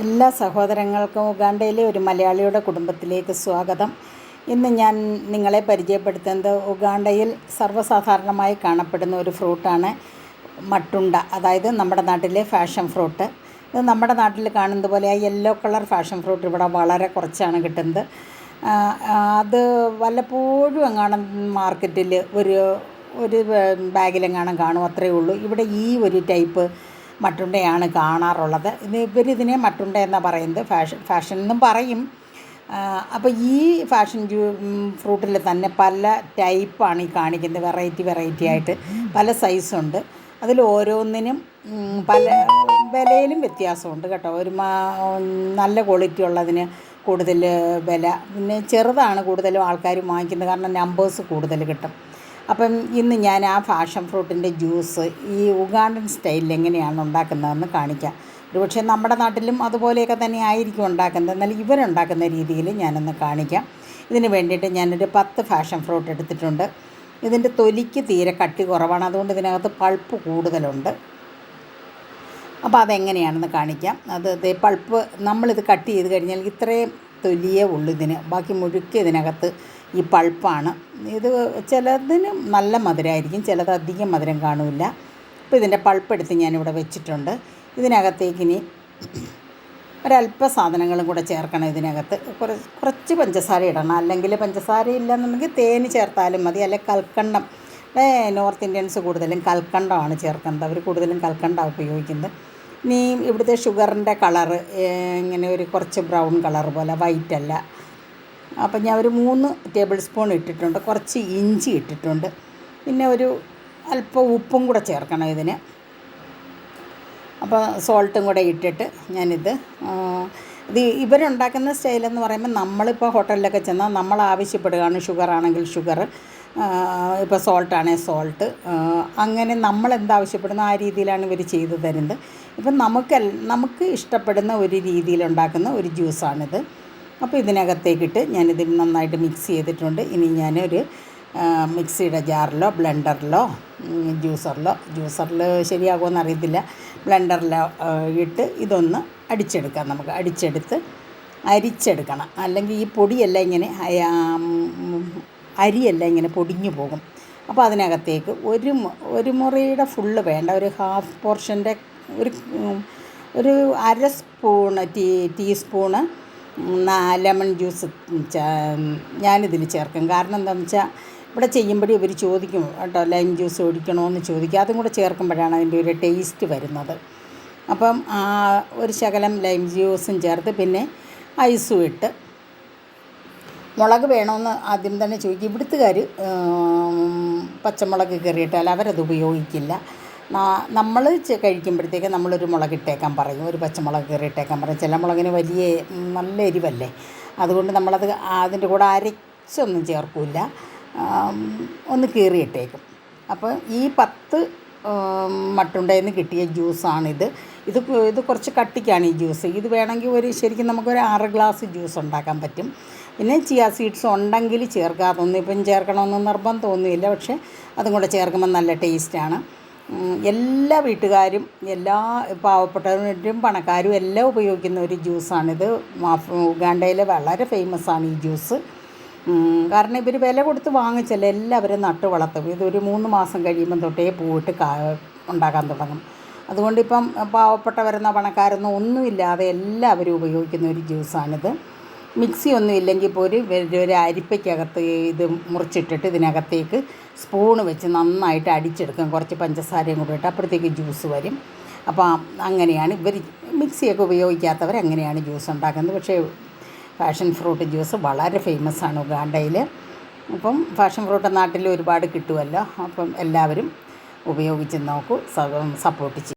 എല്ലാ സഹോദരങ്ങൾക്കും ഉഗാണ്ടയിലെ ഒരു മലയാളിയുടെ കുടുംബത്തിലേക്ക് സ്വാഗതം. ഇന്ന് ഞാൻ നിങ്ങളെ പരിചയപ്പെടുത്തുന്നത് ഉഗാണ്ടയിൽ സർവസാധാരണമായി കാണപ്പെടുന്ന ഒരു ഫ്രൂട്ടാണ് മട്ടുണ്ട അതായത് നമ്മുടെ നാട്ടിലെ ഫാഷൻ ഫ്രൂട്ട്. ഇത് നമ്മുടെ നാട്ടിൽ കാണുന്നത് പോലെ ആ യെല്ലോ കളർ ഫാഷൻ ഫ്രൂട്ട് ഇവിടെ വളരെ കുറച്ചാണ് കിട്ടുന്നത്. അത് വല്ലപ്പോഴും എങ്ങാണ് മാർക്കറ്റിൽ ഒരു ഒരു ബാഗിലെങ്ങാനും കാണും അത്രയേ ഉള്ളൂ. ഇവിടെ ഈ ഒരു ടൈപ്പ് മട്ടുണ്ടയാണ് കാണാറുള്ളത്. ഇത് ഇതിനെ മട്ടുണ്ട എന്ന് പറയുന്നത്. ഫാഷൻ ഫാഷൻ എന്നും പറയും അപ്പോൾ ഈ ഫാഷൻ ഫ്രൂട്ടിൽ തന്നെ പല ടൈപ്പാണ് ഈ കാണിക്കുന്നത്. വെറൈറ്റി വെറൈറ്റി ആയിട്ട് പല സൈസുണ്ട്. അതിൽ ഓരോന്നിനും പല വിലയിലും വ്യത്യാസമുണ്ട് കേട്ടോ. ഒരു നല്ല ക്വാളിറ്റി ഉള്ളതിന് കൂടുതൽ വില. പിന്നെ ചെറുതാണ് കൂടുതലും ആൾക്കാർ വാങ്ങിക്കുന്നത്. കാരണം നമ്പേഴ്സ് കൂടുതൽ കിട്ടും. അപ്പം ഇന്ന് ഞാൻ ആ ഫാഷൻ ഫ്രൂട്ടിന്റെ ജ്യൂസ് ഈ ഉഗാണ്ടൻ സ്റ്റൈലിൽ എങ്ങനെയാണ് ഉണ്ടാക്കുന്നതെന്ന് കാണിക്കാം. ഒരുപക്ഷെ നമ്മുടെ നാട്ടിലും അതുപോലെയൊക്കെ തന്നെ ആയിരിക്കും ഉണ്ടാക്കുന്നത്. എന്നാൽ ഇവരുണ്ടാക്കുന്ന രീതിയിൽ ഞാനൊന്ന് കാണിക്കാം. ഇതിന് വേണ്ടിയിട്ട് ഞാനൊരു പത്ത് ഫാഷൻ ഫ്രൂട്ട് എടുത്തിട്ടുണ്ട്. ഇതിന്റെ തൊലിക്ക് തീരെ കട്ടി കുറവാണ്. അതുകൊണ്ട് ഇതിനകത്ത് പൾപ്പ് കൂടുതലുണ്ട്. അപ്പോൾ അതെങ്ങനെയാണെന്ന് കാണിക്കാം. അത് പൾപ്പ് നമ്മളിത് കട്ട് ചെയ്ത് കഴിഞ്ഞാൽ ഇത്രയും തൊലിയേ ഉള്ളൂ ഇതിന്. ബാക്കി മുഴുക്കി ഇതിനകത്ത് ഈ പൾപ്പാണ്. ഇത് ചിലതിന് നല്ല മധുരമായിരിക്കും ചിലത് അധികം മധുരം കാണില്ല അപ്പോൾ ഇതിന്റെ പൾപ്പെടുത്ത് ഞാനിവിടെ വെച്ചിട്ടുണ്ട്. ഇതിനകത്തേക്ക് ഇനി ഒരല്പ സാധനങ്ങളും കൂടെ ചേർക്കണം ഇതിനകത്ത്. കുറച്ച് കുറച്ച് പഞ്ചസാര ഇടണം. അല്ലെങ്കിൽ പഞ്ചസാര ഇല്ലെന്നുണ്ടെങ്കിൽ തേന് ചേർത്താലും മതി. അല്ലെങ്കിൽ കൽക്കണ്ടം. നോർത്ത് ഇന്ത്യൻസ് കൂടുതലും കൽക്കണ്ടമാണ് ചേർക്കുന്നത്. അവർ കൂടുതലും കൽക്കണ്ടമാണ് ഉപയോഗിക്കുന്നത്. ഇനി ഇവിടുത്തെ ഷുഗറിന്റെ കളറ് ഇങ്ങനെ ഒരു കുറച്ച് ബ്രൗൺ കളർ പോലെ വൈറ്റ് അല്ല അപ്പം ഞാൻ ഒരു മൂന്ന് ടേബിൾ സ്പൂൺ ഇട്ടിട്ടുണ്ട്. കുറച്ച് ഇഞ്ചി ഇട്ടിട്ടുണ്ട്. പിന്നെ ഒരു അല്പം ഉപ്പും കൂടെ ചേർക്കണം ഇതിന്. അപ്പോൾ സോൾട്ടും കൂടെ ഇട്ടിട്ട് ഞാനിത് ഇത് ഇവരുണ്ടാക്കുന്ന സ്റ്റൈലെന്ന് പറയുമ്പോൾ നമ്മളിപ്പോൾ ഹോട്ടലിലൊക്കെ ചെന്നാൽ നമ്മൾ ആവശ്യപ്പെടുകയാണ് ഷുഗർ ആണെങ്കിൽ ഷുഗർ ഇപ്പോൾ സോൾട്ടാണെങ്കിൽ സോൾട്ട് അങ്ങനെ നമ്മൾ എന്താവശ്യപ്പെടുന്ന ആ രീതിയിലാണ് ഇവർ ചെയ്തു തരുന്നത്. ഇപ്പം നമുക്ക് നമുക്ക് ഇഷ്ടപ്പെടുന്ന ഒരു രീതിയിലുണ്ടാക്കുന്ന ഒരു ജ്യൂസാണിത്. അപ്പോൾ ഇതിനകത്തേക്കിട്ട് ഞാനിത് നന്നായിട്ട് മിക്സ് ചെയ്തിട്ടുണ്ട്. ഇനി ഞാനൊരു മിക്സിയുടെ ജാറിലോ ബ്ലെൻഡറിലോ ജ്യൂസറിലോ ജ്യൂസറിൽ ശരിയാകുമെന്ന് അറിയത്തില്ല. ബ്ലെൻഡറിലോ ഇട്ട് ഇതൊന്ന് അടിച്ചെടുക്കാം നമുക്ക്. അടിച്ചെടുത്ത് അരിച്ചെടുക്കണം. അല്ലെങ്കിൽ ഈ പൊടിയെല്ലാം ഇങ്ങനെ അരിയെല്ലാം ഇങ്ങനെ പൊടിഞ്ഞു പോകും. അപ്പോൾ അതിനകത്തേക്ക് ഒരു ഒരു മുറിയുടെ ഫുള്ള് വേണ്ട. ഒരു ഹാഫ് പോർഷന്റെ ഒരു ഒരു അര spoon tea teaspoon lemon juice ഞാനിതിൽ ചേർക്കും. കാരണം എന്താണെന്ന് വെച്ചാൽ ഇവിടെ ചെയ്യുമ്പോഴേ ഇവർ ചോദിക്കും കേട്ടോ ലൈം ജ്യൂസ് ഒഴിക്കണമെന്ന് ചോദിക്കും. അതും കൂടെ ചേർക്കുമ്പോഴാണ് അതിന്റെ ഒരു ടേസ്റ്റ് വരുന്നത്. അപ്പം ഒരു ശകലം ലൈം ജ്യൂസും ചേർത്ത് പിന്നെ ഐസും ഇട്ട് മുളക് വേണമെന്ന് ആദ്യം തന്നെ ചോദിക്കും. ഇവിടുത്തുകാർ പച്ചമുളക് കയറിയിട്ടാൽ അവരത് ഉപയോഗിക്കില്ല. നമ്മൾ കഴിക്കുമ്പോഴത്തേക്ക് നമ്മളൊരു മുളക് ഇട്ടേക്കാൻ പറയും. ഒരു പച്ചമുളക് കയറിയിട്ടേക്കാൻ പറയും. ചില മുളകിന് വലിയ നല്ല എരിവല്ലേ? അതുകൊണ്ട് നമ്മളത് അതിന്റെ കൂടെ അരച്ചൊന്നും ചേർക്കില്ല. ഒന്ന് കീറിയിട്ടേക്കും. അപ്പോൾ ഈ പത്ത് മട്ടുണ്ടയിൽ നിന്ന് കിട്ടിയ ജ്യൂസാണിത്. ഇത് ഇത് കുറച്ച് കട്ടിക്കാണ് ഈ ജ്യൂസ്. ഇത് വേണമെങ്കിൽ ഒരു ശരിക്കും നമുക്കൊരു ആറ് ഗ്ലാസ് ജ്യൂസ് ഉണ്ടാക്കാൻ പറ്റും. പിന്നെ ചിയ സീഡ്സ് ഉണ്ടെങ്കിൽ ചേർക്കാതൊന്നും ഇപ്പം ചേർക്കണമെന്ന് നിർബന്ധമൊന്നുമില്ല. പക്ഷേ അതും കൂടെ ചേർക്കുമ്പോൾ നല്ല ടേസ്റ്റാണ്. എല്ലാ വീട്ടുകാരും എല്ലാ പാവപ്പെട്ടവരും പണക്കാരും എല്ലാം ഉപയോഗിക്കുന്ന ഒരു ജ്യൂസാണിത്. മാഫ് ഉഗാണ്ടയിൽ വളരെ ഫേമസ് ആണ് ഈ ജ്യൂസ്. കാരണം ഇവർ വില കൊടുത്ത് വാങ്ങിച്ചല്ല എല്ലാവരും നട്ട് വളർത്തും. ഇതൊരു മൂന്ന് മാസം കഴിയുമ്പം തൊട്ടേ പൂവിട്ട് കാ ഉണ്ടാക്കാൻ തുടങ്ങും. അതുകൊണ്ടിപ്പം പാവപ്പെട്ടവരെന്നോ പണക്കാരെന്നോ ഒന്നുമില്ലാതെ എല്ലാവരും ഉപയോഗിക്കുന്ന ഒരു ജ്യൂസാണിത്. മിക്സി ഒന്നും ഇല്ലെങ്കിൽ പോലും ഒരു അരിപ്പയ്ക്കകത്ത് ഇത് മുറിച്ചിട്ടിട്ട് ഇതിനകത്തേക്ക് സ്പൂണ് വെച്ച് നന്നായിട്ട് അടിച്ചെടുക്കും. കുറച്ച് പഞ്ചസാരയും കൂടി ഇട്ട് അപ്പോഴത്തേക്ക് ജ്യൂസ് വരും. അപ്പോൾ അങ്ങനെയാണ് ഇവർ മിക്സിയൊക്കെ ഉപയോഗിക്കാത്തവർ അങ്ങനെയാണ് ജ്യൂസ് ഉണ്ടാക്കുന്നത്. പക്ഷേ ഫാഷൻ ഫ്രൂട്ട് ജ്യൂസ് വളരെ ഫേമസ് ആണ് ഉഗാണ്ടയിൽ അപ്പം ഫാഷൻ ഫ്രൂട്ട് നാട്ടിൽ ഒരുപാട് കിട്ടുമല്ലോ. അപ്പം എല്ലാവരും ഉപയോഗിച്ച് നോക്കൂ സപ്പോർട്ട് ചെയ്യും.